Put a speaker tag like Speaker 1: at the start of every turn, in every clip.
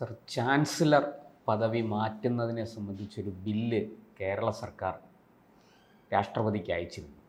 Speaker 1: Sir chancellor പദവി മാറ്റുന്നതിനെ സംബന്ധിച്ചൊരു bill Kerala സർക്കാർ രാഷ്ട്രപതിക്ക് അയച്ചിരുന്നു.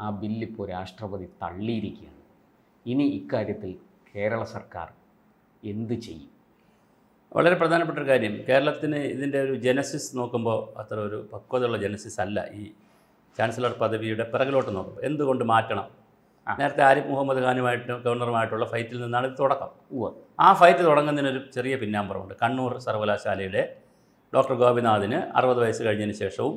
Speaker 1: ആ ബില്ല് ഇപ്പോൾ രാഷ്ട്രപതി തള്ളിയിരിക്കുകയാണ്. ഇനി ഇക്കാര്യത്തിൽ കേരള സർക്കാർ എന്ത് ചെയ്യും?
Speaker 2: വളരെ പ്രധാനപ്പെട്ട ഒരു കാര്യം. കേരളത്തിന് ഇതിന്റെ ഒരു ജനസിസ് നോക്കുമ്പോൾ അത്ര ഒരു പക്വതയുള്ള ജനസിസ് അല്ല ഈ ചാൻസലർ പദവിയുടെ പിറകിലോട്ട് നോക്കുമ്പോൾ. എന്തുകൊണ്ട് മാറ്റണം. നേരത്തെ ആരിഫ് മുഹമ്മദ് ഖാനുമായിട്ട് ഗവർണറുമായിട്ടുള്ള ഫൈറ്റിൽ നിന്നാണ് ഇത് തുടക്കം. ആ ഫൈറ്റ് തുടങ്ങുന്നതിനൊരു ചെറിയ പിന്നാമ്പറമുണ്ട്. കണ്ണൂർ സർവകലാശാലയുടെ ഡോക്ടർ ഗോപിനാഥിന് അറുപത് വയസ്സ് കഴിഞ്ഞതിന് ശേഷവും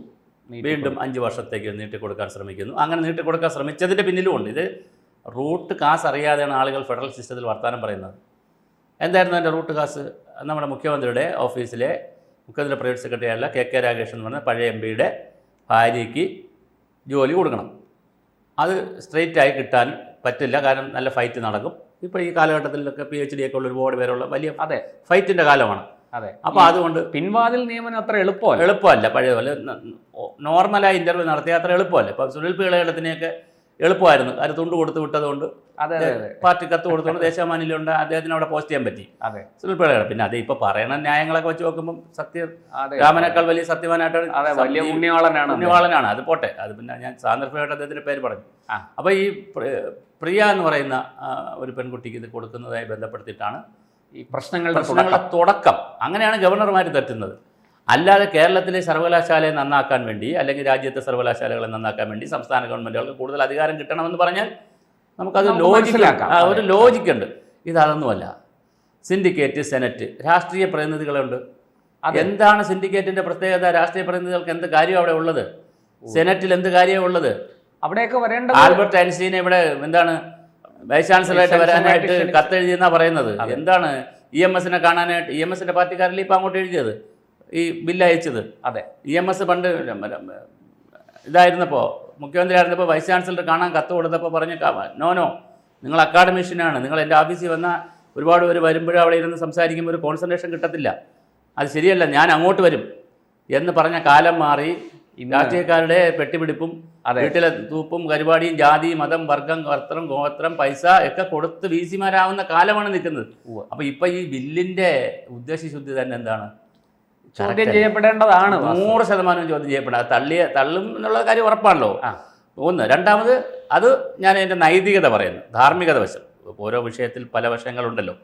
Speaker 2: വീണ്ടും അഞ്ച് വർഷത്തേക്ക് നീട്ടിക്കൊടുക്കാൻ ശ്രമിക്കുന്നു. അങ്ങനെ നീട്ടിക്കൊടുക്കാൻ ശ്രമിച്ചതിന്റെ പിന്നിലുമുണ്ട്. ഇത് റൂട്ട് കാസ് അറിയാതെയാണ് ആളുകൾ ഫെഡറൽ സിസ്റ്റത്തിൽ വർത്തമാനം പറയുന്നത്. എന്തായിരുന്നു എന്റെ റൂട്ട് കാസ്? നമ്മുടെ മുഖ്യമന്ത്രിയുടെ ഓഫീസിലെ മുഖ്യമന്ത്രി പ്രൈവറ്റ് സെക്രട്ടറി അല്ല കെ കെ രാഗേഷ് എന്ന് പറഞ്ഞ പഴയ എം പിയുടെ ഭാര്യയ്ക്ക് ജോലി കൊടുക്കണം. അത് സ്ട്രെയിറ്റ് ആയി കിട്ടാൻ പറ്റില്ല. കാരണം നല്ല ഫൈറ്റ് നടക്കും. ഇപ്പോൾ ഈ കാലഘട്ടത്തിലൊക്കെ പി എച്ച് ഡി ഒക്കെ ഉള്ള ഒരുപാട് പേരുള്ള വലിയ
Speaker 1: അതെ.
Speaker 2: ഫൈറ്റിന്റെ കാലമാണ്.
Speaker 1: അതെ.
Speaker 2: അപ്പോൾ അതുകൊണ്ട്
Speaker 1: പിൻവാതിൽ നിയമനം അത്ര എളുപ്പമല്ല.
Speaker 2: എളുപ്പമല്ല. പഴയ പോലെ നോർമലായി ഇന്റർവ്യൂ നടത്തിയ അത്ര എളുപ്പമല്ല. ഇപ്പോൾ സുനിൽ പി ഇളയിടത്തിനെയൊക്കെ എളുപ്പമായിരുന്നു. അത് തുണ്ട് കൊടുത്ത് വിട്ടതുകൊണ്ട് പാർട്ടി കത്ത് കൊടുത്തുകൊണ്ട് ദേശാമാനിലുണ്ട് അദ്ദേഹത്തിന് അവിടെ പോസ്റ്റ് ചെയ്യാൻ പറ്റി.
Speaker 1: അതെ.
Speaker 2: സുനിൽ പി പിന്നെ അത് ഇപ്പൊ പറയുന്ന ന്യായങ്ങളൊക്കെ വെച്ച് നോക്കുമ്പോൾ സത്യ രാമനേക്കാൾ വലിയ സത്യവാനായിട്ടാണ്
Speaker 1: അതെ വലിയ അദ്ദേഹം.
Speaker 2: പുണ്യവാളനാണ്. അത് പോട്ടെ. അത് പിന്നെ ഞാൻ സാന്ദർഭികമായിട്ട് അദ്ദേഹത്തിന്റെ പേര് പറഞ്ഞു. അപ്പൊ ഈ പ്രിയ എന്ന് പറയുന്ന ഒരു പെൺകുട്ടിക്ക് ഇത് കൊടുക്കുന്നതായി ബന്ധപ്പെടുത്തിയിട്ടാണ്
Speaker 1: ഈ പ്രശ്നങ്ങളുടെ
Speaker 2: പ്രശ്നങ്ങളുടെ തുടക്കം. അങ്ങനെയാണ് ഗവർണർമാർ തെറ്റുന്നത്. അല്ലാതെ കേരളത്തിലെ സർവകലാശാലയെ നന്നാക്കാൻ വേണ്ടി അല്ലെങ്കിൽ രാജ്യത്തെ സർവകലാശാലകളെ നന്നാക്കാൻ വേണ്ടി സംസ്ഥാന ഗവൺമെന്റുകൾക്ക് കൂടുതൽ അധികാരം കിട്ടണമെന്ന് പറഞ്ഞാൽ നമുക്കത്
Speaker 1: നമുക്ക്
Speaker 2: ലോജിക്ക്
Speaker 1: മനസ്സിലാക്കാം.
Speaker 2: ആ, ഒരു ലോജിക്കുണ്ട് ഇതതൊന്നുമല്ല. സിൻഡിക്കേറ്റ് സെനറ്റ് രാഷ്ട്രീയ പ്രതിനിധികളുണ്ട്. എന്താണ് സിൻഡിക്കേറ്റിന്റെ പ്രത്യേകത? രാഷ്ട്രീയ പ്രതിനിധികൾക്ക് എന്ത് കാര്യം അവിടെ ഉള്ളത്? സെനറ്റിൽ എന്ത് കാര്യമാണ് ഉള്ളത്?
Speaker 1: അവിടെയൊക്കെ വരേണ്ട
Speaker 2: ആൽബർട്ട് ഐൻസ്റ്റീനെ ഇവിടെ എന്താണ് വൈസ് ചാൻസലറായിട്ട് വരാനായിട്ട് കത്തെഴുതിയെന്നാണ് പറയുന്നത്. എന്താണ് ഇ എം എസിനെ കാണാനായിട്ട്? ഇ എം എസിന്റെ പാർട്ടിക്കാരല്ലേ ഇപ്പം അങ്ങോട്ട് എഴുതിയത്? ഈ ബില്ല് അയച്ചത്.
Speaker 1: അതെ.
Speaker 2: ഇ എം എസ് പണ്ട് ഇതായിരുന്നപ്പോൾ മുഖ്യമന്ത്രി ആയിരുന്നപ്പോൾ വൈസ് ചാൻസലർ കാണാൻ കത്ത് കൊടുത്തപ്പോൾ പറഞ്ഞ നോ നോ നിങ്ങൾ അക്കാഡമിഷ്യനാണ്. നിങ്ങൾ എന്റെ ഓഫീസിൽ വന്ന ഒരുപാട് പേര് വരുമ്പോഴും അവിടെ ഇരുന്ന് സംസാരിക്കുമ്പോൾ ഒരു കോൺസെൻട്രേഷൻ കിട്ടത്തില്ല. അത് ശരിയല്ല ഞാൻ അങ്ങോട്ട് വരും എന്ന് പറഞ്ഞ കാലം മാറി രാഷ്ട്രീയക്കാരുടെ പെട്ടിപിടിപ്പും
Speaker 1: അതെ.
Speaker 2: വീട്ടിലെ തൂപ്പും പരിപാടിയും ജാതി മതം വർഗം വസ്ത്രം ഗോത്രം പൈസ ഒക്കെ കൊടുത്ത് വീസിമാരാവുന്ന കാലമാണ് നിൽക്കുന്നത്.
Speaker 1: അപ്പോൾ
Speaker 2: അപ്പൊ ഇപ്പൊ ഈ ബില്ലിന്റെ ഉദ്ദേശശുദ്ധി തന്നെ എന്താണ്?
Speaker 1: ചോദ്യം. ചെയ്യപ്പെടേണ്ടതാണ്
Speaker 2: നൂറ് ശതമാനം ചോദ്യം ചെയ്യപ്പെടാം. തള്ളിയ തള്ളും എന്നുള്ള കാര്യം ഉറപ്പാണല്ലോ. ഒന്ന്. രണ്ടാമത് അത് ഞാൻ എന്റെ നൈതികത പറയുന്നു. ധാർമ്മികത വശം. ഓരോ വിഷയത്തിൽ പല വശങ്ങളുണ്ടല്ലോ.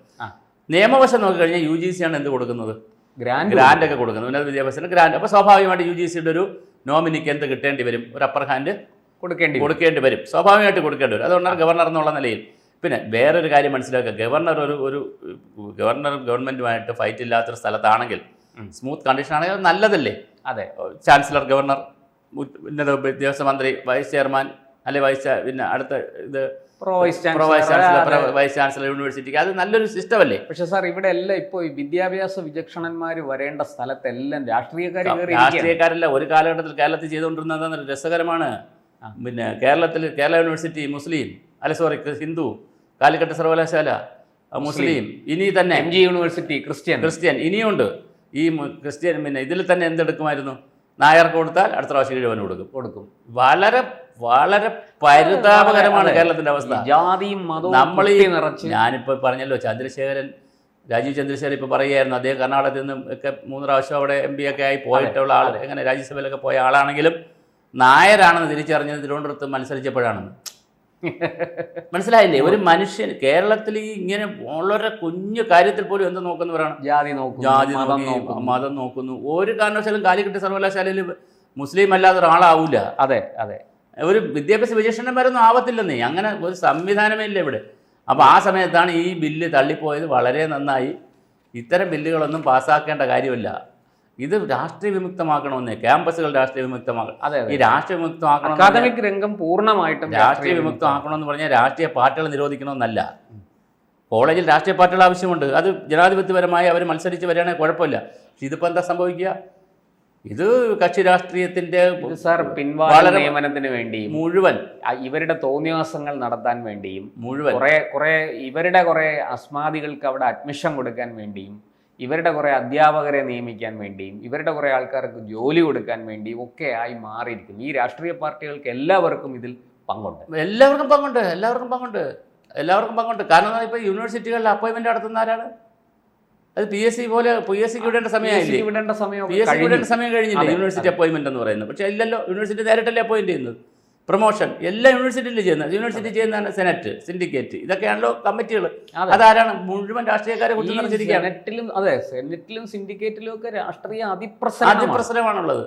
Speaker 2: നിയമവശം നോക്കിക്കഴിഞ്ഞാൽ യു ജി സി ആണ് എന്ത് കൊടുക്കുന്നത്?
Speaker 1: ഗ്രാൻഡ്
Speaker 2: ഗ്രാൻഡ് ഒക്കെ കൊടുക്കുന്നത്. ഉന്നത വിദ്യാഭ്യാസത്തിന് ഗ്രാൻഡ് അപ്പോൾ സ്വാഭാവികമായിട്ട് യു ജി സിയുടെ ഒരു നോമിനിക്ക് എന്ത് കിട്ടേണ്ടി വരും? ഒരു അപ്പർ ഹാൻഡ്
Speaker 1: കൊടുക്കേണ്ടി.
Speaker 2: കൊടുക്കേണ്ടി വരും. സ്വാഭാവികമായിട്ട് കൊടുക്കേണ്ടി വരും. അതുകൊണ്ടാണ് ഗവർണർ എന്നുള്ള നിലയിൽ. പിന്നെ വേറൊരു കാര്യം മനസ്സിലാക്കുക. ഗവർണർ ഒരു ഒരു ഗവർണർ ഗവൺമെന്റുമായിട്ട് ഫൈറ്റ് ഇല്ലാത്തൊരു സ്ഥലത്താണെങ്കിൽ. സ്മൂത്ത് കണ്ടീഷൻ ആണെങ്കിൽ നല്ലതല്ലേ?
Speaker 1: അതെ.
Speaker 2: ചാൻസലർ ഗവർണർ ഉന്നത വിദ്യാഭ്യാസ മന്ത്രി വൈസ് ചെയർമാൻ അല്ലെ വൈസ് പിന്നെ അടുത്ത ഇത്
Speaker 1: vice chancellor
Speaker 2: chancellor vice chancellor യൂണിവേഴ്സിറ്റിക്ക് അത് നല്ലൊരു സിസ്റ്റം അല്ലേ?
Speaker 1: പക്ഷെ സാർ ഇവിടെ എല്ലാം ഇപ്പോൾ വിദ്യാഭ്യാസ വിചക്ഷണന്മാർ വരേണ്ട സ്ഥലത്തെല്ലാം രാഷ്ട്രീയക്കാർ
Speaker 2: രാഷ്ട്രീയക്കാരല്ല ഒരു കാലഘട്ടത്തിൽ കേരളത്തിൽ ചെയ്തുകൊണ്ടിരുന്നത് രസകരമാണ്. പിന്നെ കേരളത്തിൽ കേരള യൂണിവേഴ്സിറ്റി മുസ്ലിം അല്ല സോറി ഹിന്ദു കാലിക്കട്ട് സർവകലാശാല മുസ്ലിം ഇനി തന്നെ
Speaker 1: M G university Christian
Speaker 2: Christian ഇനിയുണ്ട്. ഈ ക്രിസ്ത്യൻ പിന്നെ ഇതിൽ തന്നെ എന്തെടുക്കുമായിരുന്നു? നായർക്ക് കൊടുത്താൽ അടുത്ത പ്രാവശ്യം കിഴവന് കൊടുക്കും.
Speaker 1: കൊടുക്കും.
Speaker 2: വളരെ വളരെ പരിതാപകരമാണ് കേരളത്തിന്റെ അവസ്ഥ.
Speaker 1: ജാതിയും
Speaker 2: നമ്മൾ ഈ
Speaker 1: നിറച്ച്.
Speaker 2: ഞാനിപ്പോൾ പറഞ്ഞല്ലോ ചന്ദ്രശേഖരൻ രാജീവ് ചന്ദ്രശേഖരൻ ഇപ്പോൾ പറയുകയായിരുന്നു അദ്ദേഹം കർണാടകത്തിൽ നിന്നും ഒക്കെ മൂന്ന് പ്രാവശ്യം അവിടെ എം പി ഒക്കെ ആയി പോയിട്ടുള്ള ആൾ എങ്ങനെ രാജ്യസഭയിലൊക്കെ പോയ ആളാണെങ്കിലും നായരാണെന്ന് തിരിച്ചറിഞ്ഞത് തിരുവനന്തപുരത്ത് മത്സരിച്ചപ്പോഴാണെന്ന്. മനസ്സിലായില്ലേ? ഒരു മനുഷ്യൻ കേരളത്തിൽ ഈ ഇങ്ങനെ വളരെ കുഞ്ഞു കാര്യത്തിൽ പോലും എന്ത് നോക്കുന്നവരാണ്?
Speaker 1: ജാതി നോക്കും
Speaker 2: ജാതി
Speaker 1: മതം
Speaker 2: നോക്കി
Speaker 1: നോക്കുന്നു.
Speaker 2: മതം നോക്കുന്നു. ഒരു കാരണവശാലും കാലിക്കട്ട് സർവകലാശാലയിൽ മുസ്ലിം അല്ലാതെ ഒരാളാവൂല.
Speaker 1: അതെ അതെ.
Speaker 2: ഒരു വിദ്യാഭ്യാസ വിചക്ഷണന്മാരൊന്നും ആവത്തില്ലെന്നേ. അങ്ങനെ ഒരു സംവിധാനമേ ഇല്ല ഇവിടെ. അപ്പോൾ ആ സമയത്താണ് ഈ ബില്ല് തള്ളിപ്പോയത്. വളരെ നന്നായി. ഇത്തരം ബില്ലുകളൊന്നും പാസ്സാക്കേണ്ട കാര്യമില്ല. ഇത് രാഷ്ട്രീയ വിമുക്തമാക്കണമെന്നേ ക്യാമ്പസുകൾ രാഷ്ട്രീയ വിമുക്തമാക്കണം
Speaker 1: അതെ.
Speaker 2: ഈ രാഷ്ട്രീയ വിമുക്തമാക്കണം
Speaker 1: അക്കാദമിക് രംഗം പൂർണമായിട്ടും
Speaker 2: രാഷ്ട്രീയ വിമുക്തമാക്കണമെന്ന് പറഞ്ഞാൽ രാഷ്ട്രീയ പാർട്ടികൾ നിരോധിക്കണമെന്നല്ല. കോളേജിൽ രാഷ്ട്രീയ പാർട്ടികൾ ആവശ്യമുണ്ട്. അത് ജനാധിപത്യപരമായി അവർ മത്സരിച്ച് വരികയാണെങ്കിൽ കുഴപ്പമില്ല. പക്ഷെ ഇതിപ്പോൾ എന്താ സംഭവിക്കുക? ഇത് കക്ഷി രാഷ്ട്രീയത്തിന്റെ
Speaker 1: സാർ
Speaker 2: പിൻവാള
Speaker 1: നിയമനത്തിന് വേണ്ടിയും
Speaker 2: മുഴുവൻ.
Speaker 1: ഇവരുടെ തോന്നിവാസങ്ങൾ നടത്താൻ വേണ്ടിയും
Speaker 2: മുഴുവൻ.
Speaker 1: കുറെ കുറെ ഇവരുടെ കുറെ അസ്മാദികൾക്ക് അവിടെ അഡ്മിഷൻ കൊടുക്കാൻ വേണ്ടിയും ഇവരുടെ കുറേ അധ്യാപകരെ നിയമിക്കാൻ വേണ്ടിയും ഇവരുടെ കുറേ ആൾക്കാർക്ക് ജോലി കൊടുക്കാൻ വേണ്ടിയും ഒക്കെ ആയി മാറിയിരിക്കുന്നു. ഈ രാഷ്ട്രീയ പാർട്ടികൾക്ക് എല്ലാവർക്കും ഇതിൽ പങ്കുണ്ട്.
Speaker 2: എല്ലാവർക്കും പങ്കുണ്ട് എല്ലാവർക്കും പങ്കുണ്ട് എല്ലാവർക്കും പങ്കുണ്ട്. കാരണം ഇപ്പോൾ യൂണിവേഴ്സിറ്റികളിൽ അപ്പോയിൻമെന്റ് നടത്തുന്ന ആരാണ് അത് പി എസ് സി പോലെ പി എസ് സിക്ക് വിടേണ്ട സമയമായില്ലേ?
Speaker 1: വിടേണ്ട സമയം
Speaker 2: പി എസ് സി വിടേണ്ട സമയം കഴിഞ്ഞില്ലേ യൂണിവേഴ്സിറ്റി അപ്പോയിൻമെന്റ് എന്ന് പറയുന്നത്? പക്ഷേ ഇല്ലല്ലോ യൂണിവേഴ്സിറ്റി നേരിട്ടല്ലേ അപ്പോയിന്റ് ചെയ്യുന്നത്? പ്രൊമോഷൻ. എല്ലാ യൂണിവേഴ്സിറ്റിയിലും ചെയ്യുന്നത്. യൂണിവേഴ്സിറ്റി ചെയ്യുന്നതാണ് സെനറ്റ് സിൻഡിക്കേറ്റ്. ഇതൊക്കെയാണല്ലോ കമ്മിറ്റികൾ അതാരാണ്? മുഴുവൻ രാഷ്ട്രീയക്കാരെ
Speaker 1: സെനറ്റിലും അതെ സെനറ്റിലും സിൻഡിക്കേറ്റിലും ഒക്കെ രാഷ്ട്രീയ അതിപ്രസരം
Speaker 2: അതിപ്രസരമാണുള്ളത്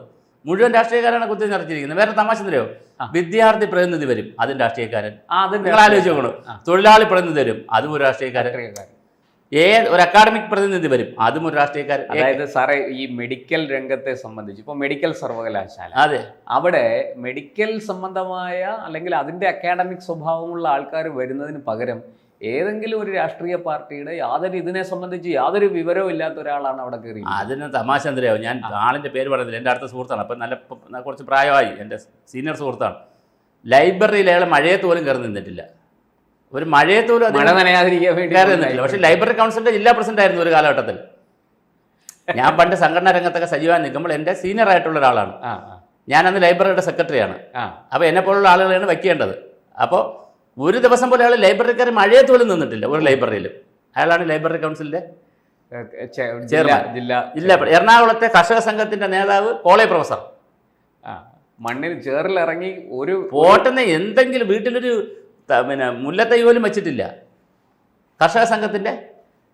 Speaker 2: മുഴുവൻ രാഷ്ട്രീയക്കാരാണ് കുത്തി നിറച്ചിരിക്കുന്നത് വേറെ തമാശ
Speaker 1: തരുമോ.
Speaker 2: വിദ്യാർത്ഥി പ്രതിനിധി വരും. അതും രാഷ്ട്രീയക്കാരൻ. നിങ്ങൾ
Speaker 1: ആലോചിച്ചോളൂ
Speaker 2: തൊഴിലാളി പ്രതിനിധി വരും. അതും ഒരു രാഷ്ട്രീയക്കാരൻ. ഏത് ഒരു അക്കാഡമിക് പ്രതിനിധി വരും? അതും ഒരു രാഷ്ട്രീയക്കാരൻ
Speaker 1: അതായത് സാറേ ഈ മെഡിക്കൽ രംഗത്തെ സംബന്ധിച്ച് ഇപ്പൊ മെഡിക്കൽ സർവകലാശാല.
Speaker 2: അതെ.
Speaker 1: അവിടെ മെഡിക്കൽ സംബന്ധമായ അല്ലെങ്കിൽ അതിന്റെ അക്കാഡമിക് സ്വഭാവമുള്ള ആൾക്കാർ വരുന്നതിന് പകരം ഏതെങ്കിലും ഒരു രാഷ്ട്രീയ പാർട്ടിയുടെ യാതൊരു ഇതിനെ സംബന്ധിച്ച് യാതൊരു വിവരവും ഇല്ലാത്ത ഒരാളാണ് അവിടെ കയറി
Speaker 2: അതിന് തമാശ എന്തറിയാവും? ഞാൻ ആളിന്റെ പേര് പറഞ്ഞില്ല. എന്റെ അടുത്ത സുഹൃത്താണ്. അപ്പം നല്ല കുറച്ച് പ്രായമായി. എന്റെ സീനിയർ സുഹൃത്താണ്. ലൈബ്രറിയിൽ അയാൾ മഴയത്ത് പോലും കയറി നിന്നിട്ടില്ല. ഒരു മഴയത്ത് പോലും
Speaker 1: മഴ നനയാതിരിക്കാൻ വേണ്ടി
Speaker 2: പക്ഷെ പക്ഷേ ലൈബ്രറി കൗൺസിലിന്റെ ജില്ലാ പ്രസിഡന്റ് ആയിരുന്നു ഒരു കാലഘട്ടത്തിൽ. ഞാൻ പണ്ട് സംഘടനാ രംഗത്തൊക്കെ സജീവമായി നിൽക്കുമ്പോൾ എന്റെ സീനിയർ ആയിട്ടുള്ള ഒരാളാണ്. ഞാൻ അന്ന് ലൈബ്രറിയുടെ സെക്രട്ടറിയാണ്. അപ്പോൾ എന്നെ പോലുള്ള ആളുകളെയാണ് വയ്ക്കേണ്ടത് അപ്പോൾ ഒരു ദിവസം പോലെ അയാൾ ലൈബ്രറിക്കാർ മഴയത്ത് പോലും നിന്നിട്ടില്ല ഒരു ലൈബ്രറിയിലും അയാളാണ് ലൈബ്രറി
Speaker 1: കൗൺസിലിന്റെ ചെ-
Speaker 2: ചെയർമാൻ.
Speaker 1: ജില്ല
Speaker 2: ഇല്ല എറണാകുളത്തെ കർഷക സംഘത്തിന്റെ നേതാവ് കോളേജ് പ്രൊഫസർ.
Speaker 1: മണ്ണിൽ ചേറിലിറങ്ങി ഒരു
Speaker 2: പോട്ടെന്ന് എന്തെങ്കിലും വീട്ടിലൊരു പിന്നെ മുല്ലത്തൈ പോലും വെച്ചിട്ടില്ല. കർഷക സംഘത്തിന്റെ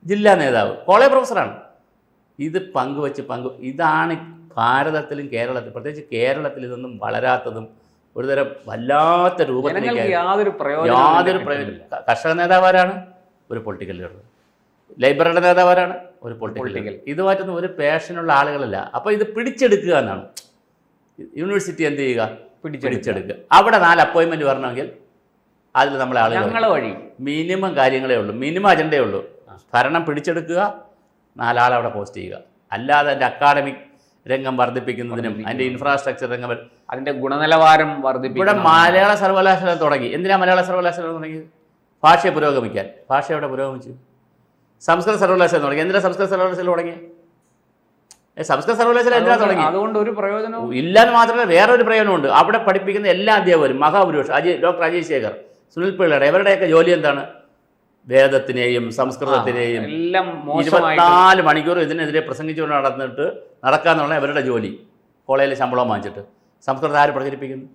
Speaker 2: ജില്ലാ നേതാവ്. കോളേജ് പ്രൊഫസറാണ്. ഇത് പങ്കുവച്ച് പങ്കു ഇതാണ് ഭാരതത്തിലും കേരളത്തിലും പ്രത്യേകിച്ച് കേരളത്തിൽ ഇതൊന്നും വളരാത്തതും ഒരുതരം വല്ലാത്ത
Speaker 1: രൂപത്തിൽ
Speaker 2: രൂപത്തിലേക്ക്
Speaker 1: യാതൊരു പ്രയോജനം
Speaker 2: യാതൊരു പ്രയോജനം കർഷക നേതാവാരാണ് ഒരു പൊളിറ്റിക്കൽ ലീഡർ ലൈബ്രറിയുടെ നേതാവാരാണ് ഒരു പൊളിറ്റിക്കൽ
Speaker 1: ഇത്
Speaker 2: ഇതുമായിട്ടൊന്നും ഒരു പേഷനുള്ള ആളുകളല്ല. അപ്പോൾ ഇത് പിടിച്ചെടുക്കുക എന്നാണ്. യൂണിവേഴ്സിറ്റി എന്ത് ചെയ്യുക?
Speaker 1: പിടിച്ചെടുക്കുക.
Speaker 2: പിടിച്ചെടുക്കുക. അവിടെ നാല് അപ്പോയിൻമെന്റ് വരണമെങ്കിൽ അതിൽ നമ്മളെ ആളുകൾ
Speaker 1: ഞങ്ങളെ വഴി.
Speaker 2: മിനിമം കാര്യങ്ങളേ ഉള്ളൂ. മിനിമം അജണ്ടയേ ഉള്ളൂ. ഭരണം പിടിച്ചെടുക്കുക നാലാളവിടെ പോസ്റ്റ് ചെയ്യുക. അല്ലാതെ അതിന്റെ അക്കാഡമിക് രംഗം വർദ്ധിപ്പിക്കുന്നതിനും അതിന്റെ ഇൻഫ്രാസ്ട്രക്ചർ രംഗം
Speaker 1: അതിന്റെ ഗുണനിലവാരം
Speaker 2: ഗുണനിലവാരം
Speaker 1: ഇവിടെ
Speaker 2: മലയാള സർവകലാശാല തുടങ്ങി. എന്തിനാ മലയാള സർവകലാശാല തുടങ്ങിയത് ഭാഷയെ പുരോഗമിക്കാൻ. ഭാഷ എവിടെ പുരോഗമിച്ചു? സംസ്കൃത സർവകലാശാല തുടങ്ങി. എന്തിനാ സംസ്കൃത സർവകലാശാല തുടങ്ങി സംസ്കൃത സർവകലാശാല എന്തിനാ തുടങ്ങി
Speaker 1: അതുകൊണ്ട് ഒരു പ്രയോജനവും
Speaker 2: ഇല്ലാന്ന് മാത്രമല്ല വേറൊരു പ്രയോജനമുണ്ട് അവിടെ പഠിപ്പിക്കുന്ന എല്ലാ അധ്യാപകരും മഹാപുരുഷ അജയ് ഡോക്ടർ അജയ് ശേഖർ സുനിൽ പിള്ളയുടെ ഇവരുടെയൊക്കെ ജോലി എന്താണ്? വേദത്തിനെയും സംസ്കൃതത്തിനെയും
Speaker 1: എല്ലാം
Speaker 2: ഇരുപത്തിനാല് മണിക്കൂർ ഇതിനെതിരെ പ്രസംഗിച്ചുകൊണ്ട് നടന്നിട്ട് നടക്കാന്നുള്ള ഇവരുടെ ജോലി. കോളേജിൽ ശമ്പളം വാങ്ങിച്ചിട്ട്. സംസ്കൃതം ആര് പ്രചരിപ്പിക്കുന്നു?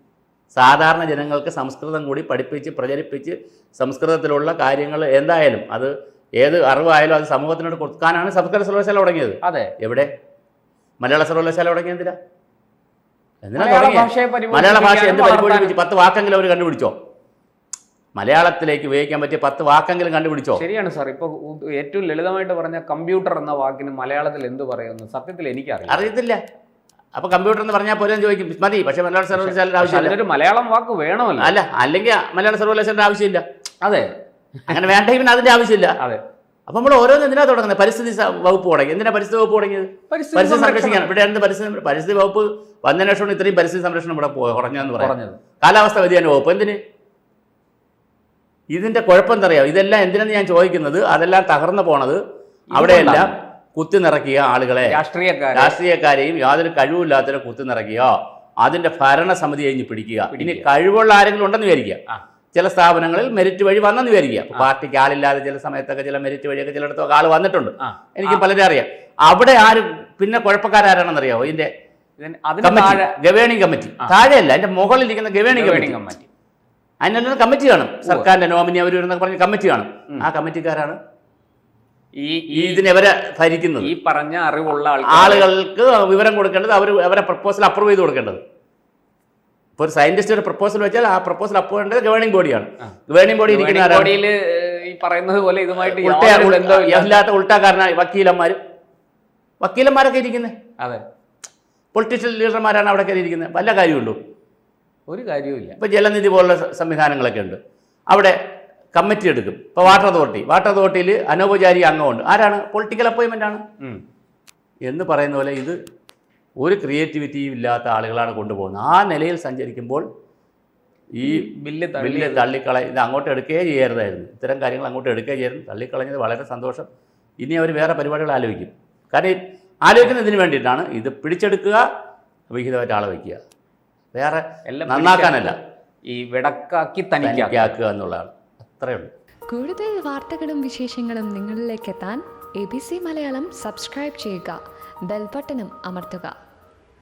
Speaker 2: സാധാരണ ജനങ്ങൾക്ക് സംസ്കൃതം കൂടി പഠിപ്പിച്ച് പ്രചരിപ്പിച്ച് സംസ്കൃതത്തിലുള്ള കാര്യങ്ങൾ എന്തായാലും അത് ഏത് അറിവായാലും അത് സമൂഹത്തിനോട് കൊടുക്കാനാണ് സംസ്കൃത സർവകലാശാല തുടങ്ങിയത്.
Speaker 1: അതെ.
Speaker 2: എവിടെ? മലയാള സർവകലാശാല തുടങ്ങിയതിലാ എന്തിനാ?
Speaker 1: മലയാള
Speaker 2: ഭാഷ എന്ത് പരിപാടി പത്ത് വാക്കെങ്കിലും അവർ കണ്ടുപിടിച്ചോ? മലയാളത്തിലേക്ക് ഉപയോഗിക്കാൻ പറ്റിയ പത്ത് വാക്കെങ്കിലും കണ്ടുപിടിച്ചോ?
Speaker 1: ശരിയാണ് സാർ. ഇപ്പൊ ഏറ്റവും ലളിതമായിട്ട് പറഞ്ഞ കമ്പ്യൂട്ടർ എന്ന വാക്കിന് മലയാളത്തിൽ എന്ത് പറയുന്നു? സത്യത്തിൽ എനിക്കറിയാം
Speaker 2: അറിയത്തില്ല. അപ്പൊ കമ്പ്യൂട്ടർ എന്ന് പറഞ്ഞാൽ പോലും ചോദിക്കും. മതി. പക്ഷേ മലയാള
Speaker 1: സർവകലാശാല
Speaker 2: ആവശ്യമില്ല.
Speaker 1: മലയാളം വാക്ക് വേണമല്ലോ.
Speaker 2: അല്ല അല്ലെങ്കിൽ മലയാള സർവകലാശാലയുടെ ആവശ്യമില്ല.
Speaker 1: അതെ.
Speaker 2: അങ്ങനെ വേണ്ട പിന്നെ അതിന്റെ ആവശ്യമില്ല.
Speaker 1: അതെ.
Speaker 2: അപ്പൊ നമ്മൾ ഓരോന്ന് എന്തിനാ തുടങ്ങുന്നത്? പരിസ്ഥിതി വകുപ്പ് തുടങ്ങി. എന്തിനാ പരിസ്ഥിതി വകുപ്പ് തുടങ്ങിയത്?
Speaker 1: പരിസ്ഥിതി
Speaker 2: സംരക്ഷിക്കാൻ. ഇവിടെ എന്ത് പരിസ്ഥിതി പരിസ്ഥിതി വകുപ്പ് വന്നതിനു ശേഷമാണ് ഇത്രയും പരിസ്ഥിതി സംരക്ഷണം ഇവിടെ കുറഞ്ഞതെന്ന്
Speaker 1: പറഞ്ഞത്
Speaker 2: കാലാവസ്ഥ വ്യതിയാന വകുപ്പ് എന്തിന്? ഇതിന്റെ കുഴപ്പം എന്താ ഇതെല്ലാം എന്തിനാണ് ഞാൻ ചോദിക്കുന്നത്? അതെല്ലാം തകർന്നു പോണത് അവിടെയെല്ലാം കുത്തി നിറയ്ക്കുക ആളുകളെ.
Speaker 1: രാഷ്ട്രീയക്കാർ
Speaker 2: രാഷ്ട്രീയക്കാരെയും യാതൊരു കഴിവില്ലാത്തവരെ കുത്തി നിറയ്ക്കുക അതിന്റെ ഭരണസമിതി കഴിഞ്ഞ് പിടിക്കുക. ഇനി. കഴിവുള്ള ആരെങ്കിലും ഉണ്ടെന്ന് വിചാരിക്കുക. ചില സ്ഥാപനങ്ങളിൽ മെരിറ്റ് വഴി വന്നെന്ന് വിചാരിക്കുക. പാർട്ടിക്ക് ആളില്ലാതെ ചില സമയത്തൊക്കെ ചില മെരിറ്റ് വഴിയൊക്കെ ചിലയിടത്തൊക്കെ ആൾ വന്നിട്ടുണ്ട്. എനിക്ക് പലരും അറിയാം. അവിടെ ആര് പിന്നെ കുഴപ്പക്കാരാരാണെന്നറിയാമോ ഇതിന്റെ ഗവേണിംഗ് കമ്മിറ്റി. താഴെയല്ല എന്റെ മുകളിലിരിക്കുന്ന ഗവേണിംഗ് കമ്മിറ്റി.
Speaker 1: കമ്മിറ്റി
Speaker 2: അതിനുള്ള കമ്മിറ്റി കാണും. സർക്കാരിന്റെ നോമിനി അവർ എന്നൊക്കെ പറഞ്ഞ കമ്മിറ്റി കാണും. ആ കമ്മിറ്റിക്കാരാണ്
Speaker 1: ഈ
Speaker 2: ഇതിനെവരെ ഭരിക്കുന്നത്.
Speaker 1: ഈ പറഞ്ഞ അറിവുള്ള
Speaker 2: ആളുകൾക്ക് വിവരം കൊടുക്കേണ്ടത് അവർ അവരെ പ്രപ്പോസൽ അപ്രൂവ് ചെയ്ത് കൊടുക്കേണ്ടത്. ഇപ്പോൾ ഒരു സയന്റിസ്റ്റ് ഒരു പ്രപ്പോസൽ വെച്ചാൽ ആ പ്രപ്പോസൽ അപ്രൂവ് ചെയ്യേണ്ടത് ഗവേണിംഗ് ബോഡിയാണ്. ഗവേണിംഗ് ബോഡി ഇരിക്കുന്ന
Speaker 1: ബോഡിയിൽ ഈ പറയുന്നത് പോലെ ഇതുമായിട്ട്
Speaker 2: ഇല്ലാത്ത ഉൾട്ടാക്കാരനായ വക്കീലന്മാരും. വക്കീലന്മാരൊക്കെ ഇരിക്കുന്നത്
Speaker 1: അതെ.
Speaker 2: പൊളിറ്റിക്കൽ ലീഡർമാരാണ് അവിടെ കയറി ഇരിക്കുന്നത് വല്ല കാര്യമുള്ളൂ
Speaker 1: ഒരു കാര്യവുമില്ല
Speaker 2: ഇപ്പോൾ ജലനിധി പോലുള്ള സംവിധാനങ്ങളൊക്കെ ഉണ്ട്. അവിടെ കമ്മിറ്റി എടുക്കും. ഇപ്പോൾ വാട്ടർ അതോറിറ്റി. വാട്ടർ അതോറിറ്റിയിൽ അനൗപചാരിക അംഗമുണ്ട്. ആരാണ്? പൊളിറ്റിക്കൽ അപ്പോയിൻമെന്റ് ആണ്. എന്ന് പറയുന്ന പോലെ ഇത് ഒരു ക്രിയേറ്റിവിറ്റിയും ഇല്ലാത്ത ആളുകളാണ് കൊണ്ടുപോകുന്നത്. ആ നിലയിൽ സഞ്ചരിക്കുമ്പോൾ ഈ
Speaker 1: ബില്ല്
Speaker 2: ബില്ല്
Speaker 1: തള്ളി
Speaker 2: തള്ളിക്കള ഇത് അങ്ങോട്ട് എടുക്കുകയേ ചെയ്യരുതായിരുന്നു. ഇത്തരം കാര്യങ്ങൾ അങ്ങോട്ട് എടുക്കുകയേ ചെയ്യരുത്. തള്ളിക്കളഞ്ഞത് വളരെ സന്തോഷം. ഇനി അവർ വേറെ പരിപാടികൾ ആലോചിക്കും. കാരണം ആലോചിക്കുന്നതിന് വേണ്ടിയിട്ടാണ് ഇത് പിടിച്ചെടുക്കുക വിഹിതമായിട്ട് ആളെ വയ്ക്കുക. വേറെ നന്നാക്കാനല്ല.
Speaker 1: ഈ വിടക്കാക്കി
Speaker 2: തനിക്കാക്കുക എന്നുള്ളതാണ്. അത്രയുള്ളൂ.
Speaker 3: കൂടുതൽ വാർത്തകളും വിശേഷങ്ങളും നിങ്ങളിലേക്ക് എത്താൻ A B C Malayalam subscribe ചെയ്യുക. ബെൽബട്ടനും അമർത്തുക.